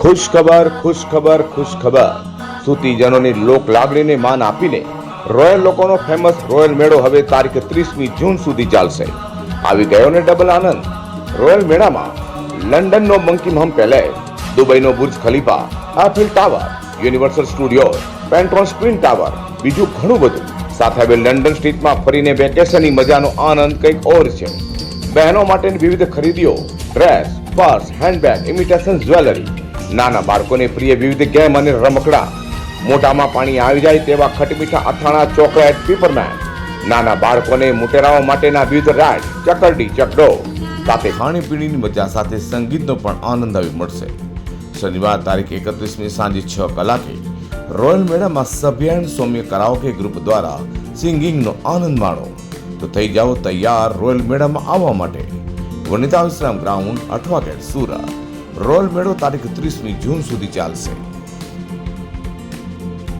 ખુશ ખબર ખુશ ખબર ખુશ ખબર સુતીજનોની લોક લાગણીને માન આપીને રોયલ લોકોનો ફેમસ રોયલ મેળો હવે તારીખ ત્રીસમી જૂન સુધી ચાલશે. આવી ગયો ને ડબલ આનંદ. રોયલ મેળામાં લંડનનો Buckingham palace દુબઈનો Burj Khalifa, Eiffel tower, universal studio, પેન્ટ્રોન screen tower, બીજું ઘણું બધું. સાથે હવે લંડન સ્ટ્રીટમાં ફરીને વેકેશનની મજાનો આનંદ કંઈક ઓર છે. બહેનો માટેની વિવિધ ખરીદીઓ, dress, purse, handbag, imitation, jewellery. નાના બાળકોને પ્રિય વિવિધ ગેમ અને રમકડા. મોટામાં પાણી આવી જાય તેવા ખટમીઠા અથાણા, ચોકલેટ, પીપરમેન. નાના બાળકોને મોટેરાઓ માટેના વિવિધ રાઇડ ચકરડી, ચકડો. સાથે ખાણીપીણીની મજા સાથે સંગીતનો પણ આનંદ આવી મળશે. શનિવાર તારીખ એકત્રીસમી સાંજે છ કલાકે રોયલ મેળામાં સભ્ય એન્ડ સૌમ્ય કરાઓકે ગ્રુપ દ્વારા સિંગિંગનો આનંદ માણો. તો થઈ જાઓ તૈયાર રોયલ મેળામાં આવવા માટે. Vanita Vishram ground Athwa gate Surat. Royal મેળો તારીખ ત્રીસમી જૂન સુધી ચાલશે.